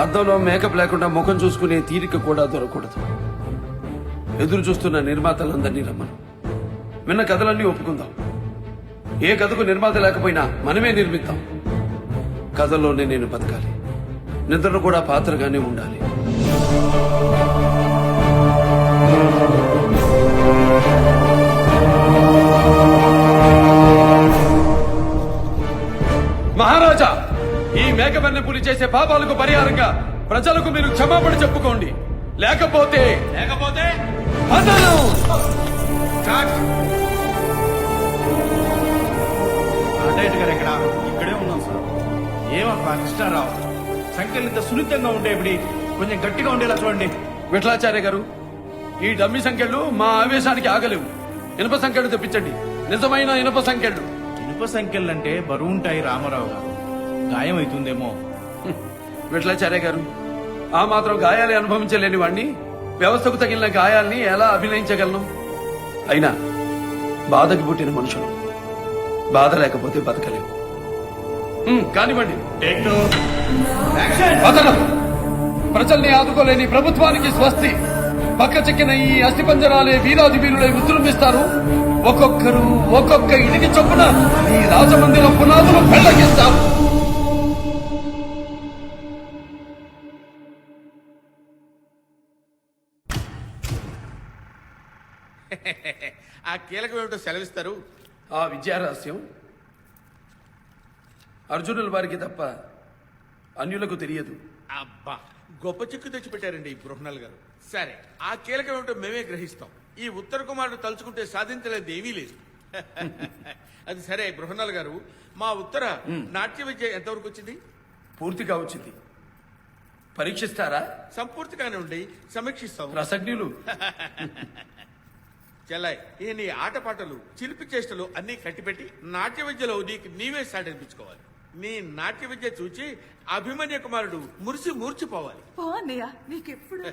అద్దంలో మేకప్ లేకుండా ముఖం చూసుకునే తీరిక కూడా దొరకకూడదు. ఎదురు చూస్తున్న నిర్మాతలందరినీ రమ్మను. విన్న కథలన్నీ ఒప్పుకుందాం. ఏ కథకు నిర్మాత లేకపోయినా మనమే నిర్మిద్దాం. కథల్లోనే నేను బతకాలి. నిద్రను కూడా పాత్రగానే ఉండాలి. మహారాజా! ఈ మేకబన్నె పులి చేసే పాపాలకు పరిహారంగా ప్రజలకు మీరు క్షమాపణ చెప్పుకోండి. లేకపోతే లేకపోతే ఎక్కడ ఇక్కడే ఉన్నాం సార్. ఏమబ్బా కృష్ణారావు? సంఖ్యలు ఇంత సున్నితంగా ఉండేవిడి కొంచెం గట్టిగా ఉండేలా చూడండి. విఠలాచార్య గారు ఈ డమ్మి సంఖ్యలు మా ఆవేశానికి ఆగలేవు. ఇనుప సంఖ్యలు తెప్పించండి. నిజమైన ఇనుప సంఖ్యలు. ఇనుప సంఖ్యలు అంటే బరువు ఉంటాయి రామారావు గారు. గాయం అవుతుందేమో విఠలాచార్య గారు ఆ మాత్రం గాయాలే అనుభవించలేని వాణ్ణి వ్యవస్థకు తగిలిన గాయాల్ని ఎలా అభినయించగలను? అయినా బాధకి పుట్టిన మనుషులు బాధ లేకపోతే బతకలేవు. హ్మ్, కానివ్వండి. ప్రజల్ని ఆదుకోలేని ప్రభుత్వానికి స్వస్తి. పక్క చెక్కిన ఈ అస్థిపంజరాలే వీరాది వీరులై విజృంభిస్తారు ఒక్కొక్కరు ఒక్కొక్క ఇడికి చొప్పున ఈ రాజమందిర పునాదులు పెళ్ళగిస్తారు ఆ కీలకం ఏమిటో సెలవిస్తారు? ఆ విద్యారహస్యం అర్జునుల వారికి తప్ప అన్యులకు తెలియదు. అబ్బా గొప్ప చిక్కు తెచ్చి పెట్టారండి ఈ బృహణాల్ గారు. సరే ఆ కీలకం ఏమిటో మేమే గ్రహిస్తాం. ఈ ఉత్తర కుమారుడు తలుచుకుంటే సాధించలేదు ఏమీ లేదు. అది సరే బృహణాల్ గారు మా ఉత్తర నాట్య విద్య ఎంతవరకు వచ్చింది? పూర్తిగా వచ్చింది. పరీక్షిస్తారా? సంపూర్తిగానే ఉండి సమీక్షిస్తాం రసజ్ఞులు చెల్లాయ్ ఈ నీ ఆటపాటలు చిలిపి చేష్టలు అన్ని కట్టిపెట్టి నాట్య విద్యలో నీకు నీవే సాటి అనిపించుకోవాలి. నీ నాట్య విద్య చూచి అభిమన్య కుమారుడు మురిసి మూర్చిపోవాలి. నీకెప్పుడు?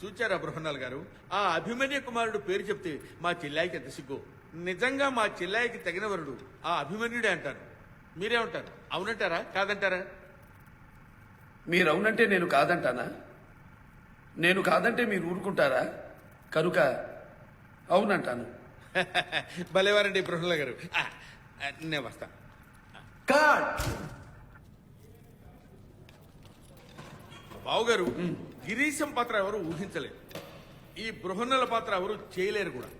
చూచారా బృహన్నాల్ గారు? ఆ అభిమన్య కుమారుడు పేరు చెప్తే మా చెల్లాయికి ఎంత సిగ్గు. నిజంగా మా చెల్లాయికి తగిన వరుడు ఆ అభిమన్యుడే అంటారు. మీరేమంటారు? అవునంటారా? కాదంటారా? మీరు అవునంటే నేను కాదంటానా? నేను కాదంటే మీరు ఊరుకుంటారా? కనుక అవునంటాను. భలేవారండి బృహన్నాల్ గారు. నేను వస్తా. బావుగారు గిరీశం పాత్ర ఎవరు ఊహించలేరు ఈ బృహన్నల పాత్ర ఎవరు చేయలేరు కూడా.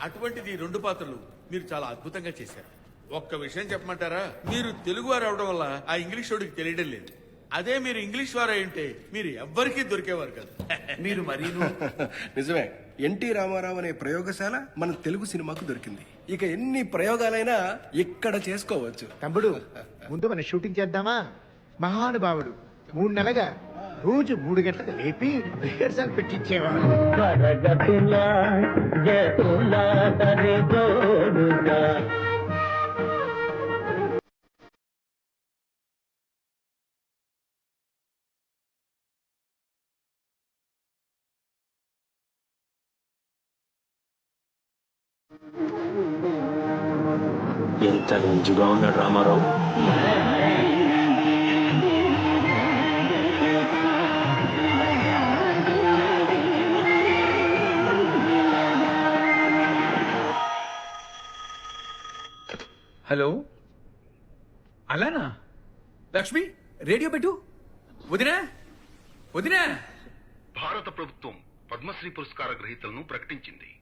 అటువంటిది ఈ రెండు పాత్రలు మీరు చాలా అద్భుతంగా చేశారు. ఒక్క విషయం చెప్పమంటారా? మీరు తెలుగు వారు అవడం వల్ల ఆ ఇంగ్లీష్ వాడికి తెలియడం లేదు. అదే మీరు ఇంగ్లీష్ వారు ఉంటే మీరు ఎవ్వరికీ దొరికేవారు కాదు. మీరు మరీను. నిజమే. ఎన్టీ రామారావు అనే ప్రయోగశాల మన తెలుగు సినిమాకు దొరికింది. ఇక ఎన్ని ప్రయోగాలైనా ఇక్కడ చేసుకోవచ్చు. తమ్ముడు ముందు మనం షూటింగ్ చేద్దామా? మహానుభావుడు మూడు నెలగా రోజు మూడు గంటలకు లేపి రిహర్సల్ పెట్టించేవాడు ఎంత రేంజ్గా ఉన్నాడు రామారావు? హలో? అలానా? లక్ష్మి రేడియో పెట్టు. వదినా వదినా. భారత ప్రభుత్వం పద్మశ్రీ పురస్కార గ్రహీతలను ప్రకటించింది.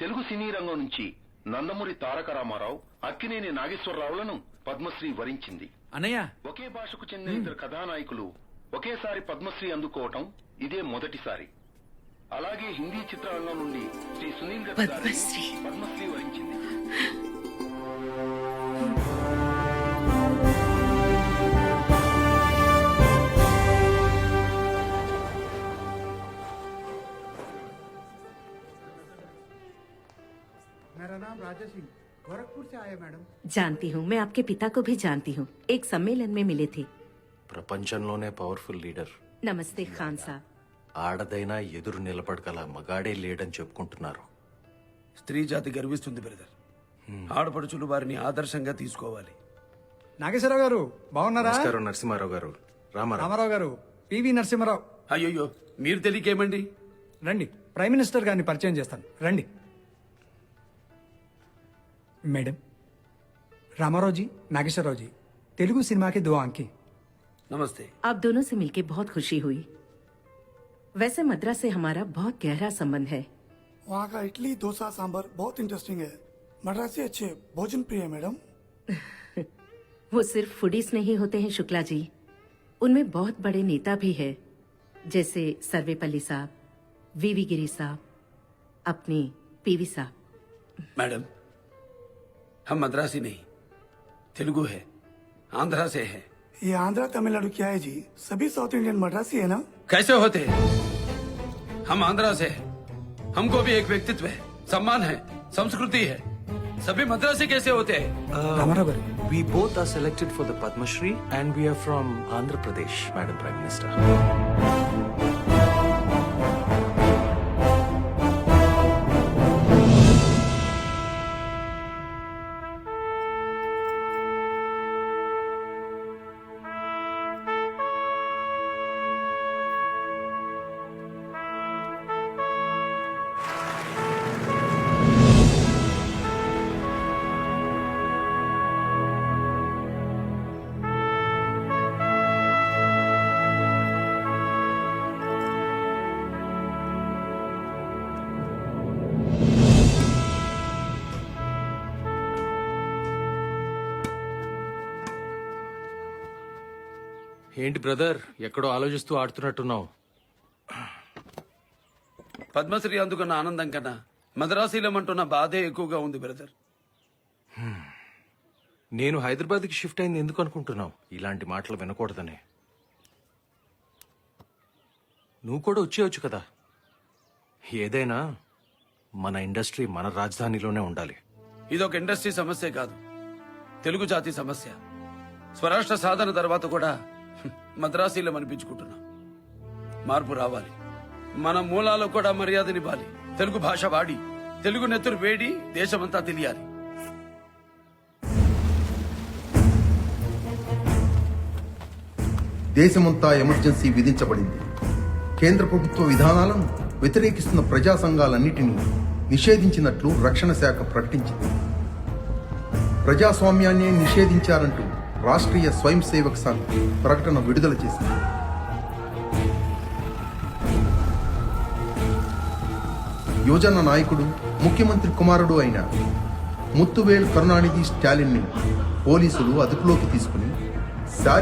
తెలుగు సినీ రంగం నుంచి నందమూరి తారక రామారావు అక్కినేని నాగేశ్వరరావులను పద్మశ్రీ వరించింది. అన్నయ్య! ఒకే భాషకు చెందిన ఇద్దరు కథానాయకులు ఒకేసారి పద్మశ్రీ అందుకోవటం ఇదే మొదటిసారి. అలాగే హిందీ చిత్రరంగం నుండి శ్రీ సునీల్ దత్ గారిని పద్మశ్రీ. పద్మశ్రీ వరించింది. राजा सिंह गोरखपुर से आया मैडम जानती हूँ मैं आपके पिता को भी जानती हूँ एक सम्मेलन में मिले थे ప్రపంచంలోనే పవర్ఫుల్ లీడర్ नमस्ते खान साहब ఆడదైనా ఎదురు నిలబడగల మగాడే లేడని చెప్పుకుంటున్నారు స్త్రీ జాతి గర్విస్తుంది బ్రదర్ ఆడపడుచులు వారిని ఆదర్శంగా తీసుకోవాలి నాగేశ్వరరావు గారు బాగున్నారా నమస్కారం నరసింహారావు గారు రామారావు రామారావు గారు పివి నరసింహారావు అయ్యయ్యో మీరు తెలియకేమండి రండి ప్రైమ్ మినిస్టర్ గారిని పరిచయం చేస్తాను రండి मैडम रामाराव जी नागेश्वरराव जी तेलुगु सिनेमा के दो आँखें नमस्ते आप दोनों से मिलकर बहुत खुशी हुई। वैसे मद्रास से हमारा बहुत गहरा संबंध है। वहाँ का इडली डोसा सांभर बहुत इंटरेस्टिंग है। मद्रास से अच्छे भोजन प्रिय है मैडम। वो सिर्फ़ फूडीज नहीं होते हैं शुक्ला जी। उनमें बहुत बड़े नेता भी है जैसे सर्वेपल्ली साहब वीवी गिरी साहब अपने पीवी साहब। मैडम हम मद्रासी नहीं तेलुगु है आंध्रा से है। ये आंध्रा तमिलनाडु क्या है जी? सभी साउथ इंडियन मद्रासी है ना? कैसे होते हैं? हम आंध्रा से है। हमको भी एक व्यक्तित्व है सम्मान है संस्कृति है। सभी मद्रासी कैसे होते हैं? We both are selected for the Padmashri and we are from Andhra Pradesh madam prime minister ఏంటి బ్రదర్ ఎక్కడో ఆలోచిస్తూ ఆడుతున్నట్టున్నావు? పద్మశ్రీ అందుకున్న ఆనందం కన్నా మద్రాసీలమంటున్న బాధే ఎక్కువగా ఉంది బ్రదర్. నేను హైదరాబాద్కి షిఫ్ట్ అయింది ఎందుకు అనుకుంటున్నావు? ఇలాంటి మాటలు వినకూడదని. నువ్వు కూడా వచ్చేయచ్చు కదా. ఏదైనా మన ఇండస్ట్రీ మన రాజధానిలోనే ఉండాలి. ఇదొక ఇండస్ట్రీ సమస్య కాదు. తెలుగు జాతి సమస్య. స్వరాష్ట్ర సాధన తర్వాత కూడా మద్రాసీలం అనిపించుకుంటున్నాం మార్పు రావాలి. మన మూలాలకు కూడా మర్యాదనివ్వాలి. తెలుగు భాష వాడి తెలుగు నెత్తురు వేడి దేశమంతా తెలియాలి. దేశమంతా ఎమర్జెన్సీ విధించబడింది. కేంద్ర ప్రభుత్వ విధానాలను వ్యతిరేకిస్తున్న ప్రజా సంఘాలన్నిటినీ నిషేధించినట్లు రక్షణ శాఖ ప్రకటించింది. ప్రజాస్వామ్యాన్ని నిషేధించారంటూ రాష్ట్రీయ స్వయం సేవక్ సంఘ్ ప్రకటన విడుదల చేసింది. యువజన నాయకుడు ముఖ్యమంత్రి కుమారుడు అయిన ముత్తువేల్ కరుణానిధి స్టాలిన్ని పోలీసులు అదుపులోకి తీసుకుని శారీ